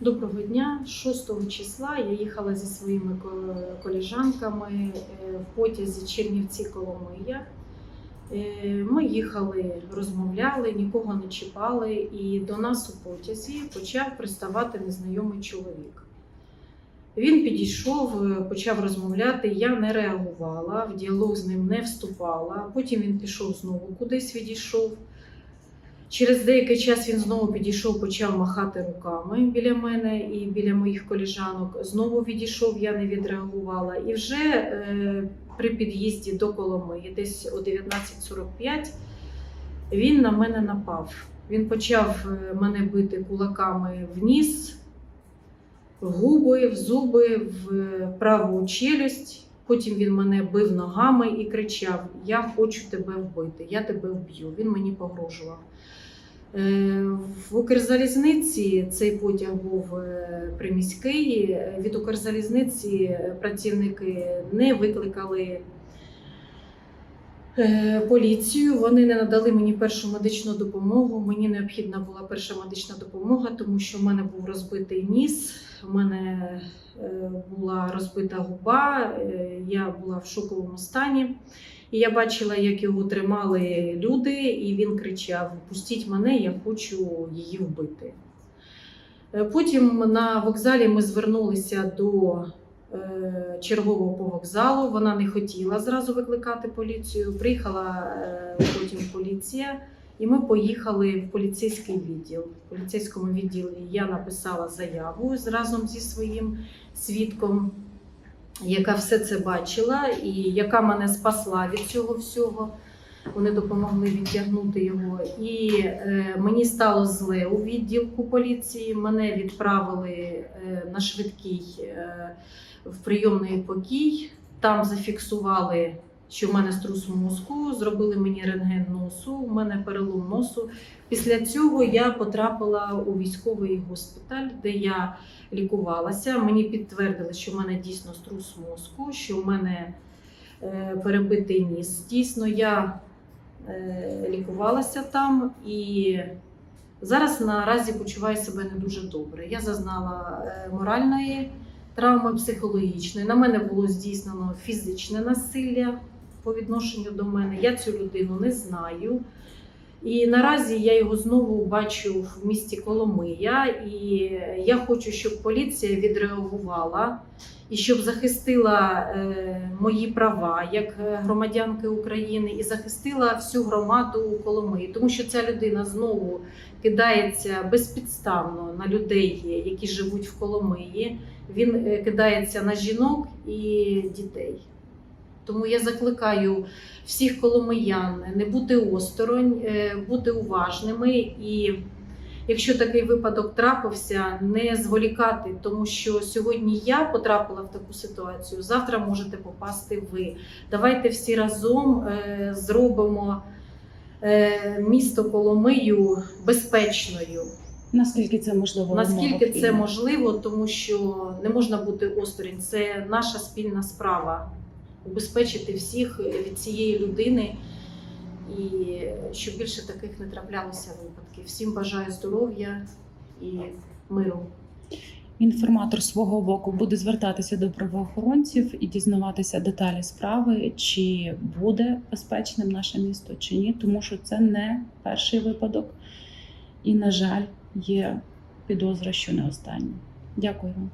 Доброго дня. 6 числа я їхала зі своїми ко- коліжанками е, в потязі Чернівці Коломия. Е, Ми їхали, розмовляли, нікого не чіпали, і до нас у потязі почав приставати незнайомий чоловік. Він підійшов, е, почав розмовляти. Я не реагувала, в діалог з ним не вступала. Потім він пішов знову кудись відійшов. Через деякий час він знову підійшов, почав махати руками біля мене і біля моїх коліжанок. Знову відійшов, я не відреагувала. І вже е, при під'їзді до Коломиї, десь о 19.45, він на мене напав. Він почав е, мене бити кулаками в ніс, в губи, в зуби, в е, праву челюсть. Потім він мене бив ногами і кричав: Я хочу тебе вбити, я тебе вб'ю. Він мені погрожував. Е, В Укрзалізниці цей потяг був е, приміський. Від Укрзалізниці працівники не викликали е, поліцію. Вони не надали мені першу медичну допомогу. Мені необхідна була перша медична допомога, тому що в мене був розбитий ніс, в мене була розбита губа, е, я була в шоковому стані. І я бачила, як його тримали люди, і він кричав: Пустіть мене, я хочу її вбити. Е, Потім на вокзалі ми звернулися до е, чергового по вокзалу. Вона не хотіла зразу викликати поліцію. Приїхала е, потім поліція, і ми поїхали в поліцейський відділ. В поліцейському відділі я написала заяву разом зі своїм свідком яка все це бачила і яка мене спасла від цього всього. Вони допомогли відтягнути його. І е, мені стало зле у відділку поліції. Мене відправили е, на швидкий е, в прийомний покій. Там зафіксували, що в мене струс мозку, зробили мені рентген носу, у мене перелом носу. Після цього я потрапила у військовий госпіталь, де я лікувалася. Мені підтвердили, що в мене дійсно струс мозку, що в мене е, перебитий ніс. Дійсно, я е, лікувалася там і зараз наразі почуваю себе не дуже добре. Я зазнала е, моральної травми, психологічної. На мене було здійснено фізичне насилля по відношенню до мене. Я цю людину не знаю. І наразі я його знову бачу в місті Коломия, і я хочу, щоб поліція відреагувала і щоб захистила е, мої права як громадянки України і захистила всю громаду Коломиї, тому що ця людина знову кидається безпідставно на людей, які живуть в Коломиї. Він е, кидається на жінок і дітей. Тому я закликаю всіх коломиян не бути осторонь, е, бути уважними. І якщо такий випадок трапився, не зволікати, тому що сьогодні я потрапила в таку ситуацію, завтра можете попасти ви. Давайте всі разом е, зробимо е, місто Коломию безпечною. Наскільки це можливо? Наскільки це можливо, тому що не можна бути осторонь. Це наша спільна справа убезпечити всіх від цієї людини і щоб більше таких не траплялося випадків. Всім бажаю здоров'я і миру. Інформатор свого боку буде звертатися до правоохоронців і дізнаватися деталі справи, чи буде безпечним наше місто, чи ні, тому що це не перший випадок, і, на жаль, є підозра, що не останній. Дякую вам.